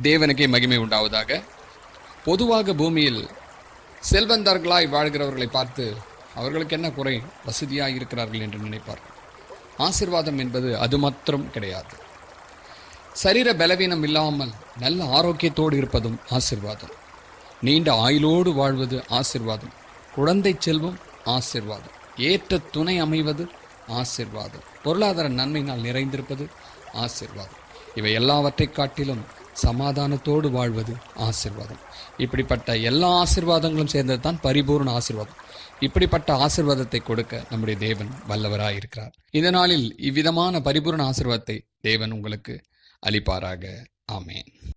தேவனுக்கே மகிமை உண்டாவதாக. பொதுவாக பூமியில் செல்வந்தர்களாய் வாழ்கிறவர்களை பார்த்து அவர்களுக்கு என்ன குறை? வசதியாக இருக்கிறார்கள் என்று நினைப்பார்கள். ஆசிர்வாதம் என்பது அது மாத்திரம் கிடையாது. சரீர பலவீனம் இல்லாமல் நல்ல ஆரோக்கியத்தோடு இருப்பதும் ஆசிர்வாதம். நீண்ட ஆயுளோடு வாழ்வது ஆசிர்வாதம். குழந்தை செல்வம் ஆசிர்வாதம். ஏற்ற துணை அமைவது ஆசிர்வாதம். பொருளாதார நன்மையினால் நிறைந்திருப்பது ஆசிர்வாதம். இவை எல்லாவற்றை காட்டிலும் சமாதானத்தோடு வாழ்வது ஆசிர்வாதம். இப்படிப்பட்ட எல்லா ஆசிர்வாதங்களும் சேர்ந்தது தான் பரிபூர்ண ஆசிர்வாதம். இப்படிப்பட்ட ஆசிர்வாதத்தை கொடுக்க நம்முடைய தேவன் வல்லவராக இருக்கிறார். இந்த நாளில் இவ்விதமான பரிபூர்ண ஆசிர்வாதத்தை தேவன் உங்களுக்கு அளிப்பாராக. ஆமேன்.